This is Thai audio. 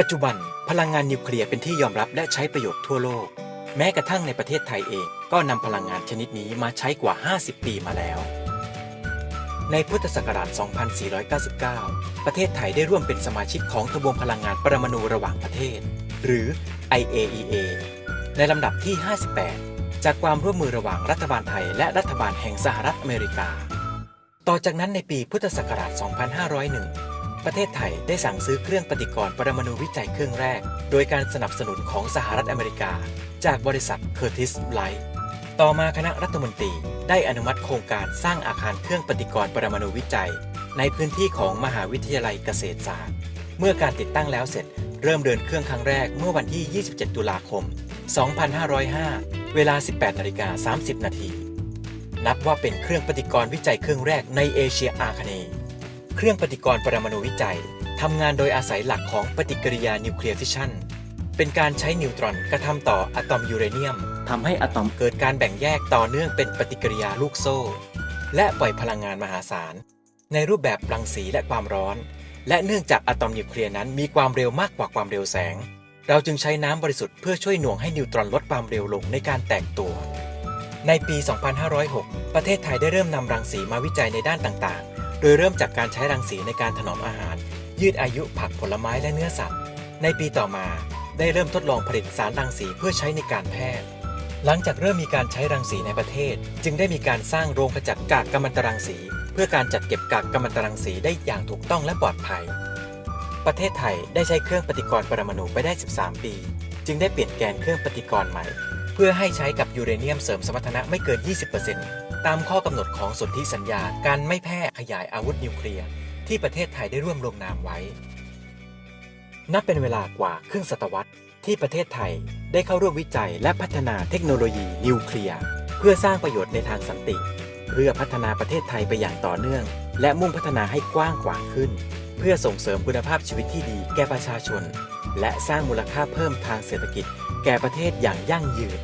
ปัจจุบันพลังงานนิวเคลียร์เป็นที่ยอมรับและใช้ประโยชน์ทั่วโลก แม้กระทั่งในประเทศไทยเองก็นำพลังงานชนิดนี้มาใช้กว่า 50 ปีมาแล้ว ในพุทธศักราช 2499 ประเทศไทยได้ร่วมเป็นสมาชิกของทบวงพลังงานปรมาณูระหว่างประเทศ หรือ IAEA ในลำดับที่ 58 จากความร่วมมือระหว่างรัฐบาลไทยและรัฐบาลแห่งสหรัฐอเมริกา ต่อจากนั้นในปีพุทธศักราช 2501 ประเทศไทยได้สั่งซื้อเครื่องปฏิกรณ์ปรมาณูวิจัยเครื่องแรก โดยการสนับสนุนของสหรัฐอเมริกา จากบริษัท Curtiss Light ต่อมาคณะรัฐมนตรีได้อนุมัติโครงการสร้างอาคารเครื่องปฏิกรณ์ปรมาณูวิจัย ในพื้นที่ของมหาวิทยาลัยเกษตรศาสตร์ เมื่อการติดตั้งแล้วเสร็จ เริ่มเดินเครื่องครั้งแรกเมื่อวันที่ 27 ตุลาคม 2505 เวลา 18นาฬิกา30 นาที นับว่าเป็นเครื่องปฏิกรณ์วิจัยเครื่องแรกในเอเชียอาคเนย์ เครื่องปฏิกรณ์ปรมาณูวิจัยทำงานโดยอาศัยหลักของปฏิกิริยานิวเคลียร์ฟิชชันเป็นการใช้นิวตรอนกระทำต่ออะตอมยูเรเนียมทำให้อะตอมเกิดการแบ่งแยกต่อเนื่องเป็นปฏิกิริยาลูกโซ่ และปล่อยพลังงานมหาศาล ในรูปแบบรังสีและความร้อน และเนื่องจากอะตอมนิวเคลียร์นั้นมีความเร็วมากกว่าความเร็วแสง เราจึงใช้น้ำบริสุทธิ์เพื่อช่วยหน่วงให้นิวตรอนลดความเร็วลงในการแตกตัว ในปี 2506 ประเทศไทยได้เริ่มนำรังสีมาวิจัยในด้านต่างๆ โดยเริ่มจากการใช้รังสีในการถนอมอาหาร ยืดอายุผักผลไม้และเนื้อสัตว์ ในปีต่อมา ได้เริ่มทดลองผลิตสารรังสีเพื่อใช้ในการแพทย์ หลังจากเริ่มมีการใช้รังสีในประเทศ จึงได้มีการสร้างโรงขจัดกากกัมมันตรังสี เพื่อการจัดเก็บกากกัมมันตรังสีได้อย่างถูกต้องและปลอดภัย ประเทศไทยได้ใช้เครื่องปฏิกรณ์ปรมาณูไปได้ 13 ปี จึงได้เปลี่ยนแกนเครื่องปฏิกรณ์ใหม่ เพื่อให้ใช้กับยูเรเนียมเสริมสมรรถนะไม่เกิน 20% ตามข้อกำหนดของสนธิสัญญาการไม่แพร่ขยายอาวุธนิวเคลียร์ที่ประเทศไทยได้ร่วมลงนามไว้ นับเป็นเวลากว่าครึ่งศตวรรษที่ประเทศไทยได้เข้าร่วมวิจัยและพัฒนาเทคโนโลยีนิวเคลียร์เพื่อสร้างประโยชน์ในทางสันติ เพื่อพัฒนาประเทศไทยไปอย่างต่อเนื่อง และมุ่งพัฒนาให้กว้างขวางขึ้น เพื่อส่งเสริมคุณภาพชีวิตที่ดีแก่ประชาชน และสร้างมูลค่าเพิ่มทางเศรษฐกิจ แก่ประเทศอย่างยั่งยืน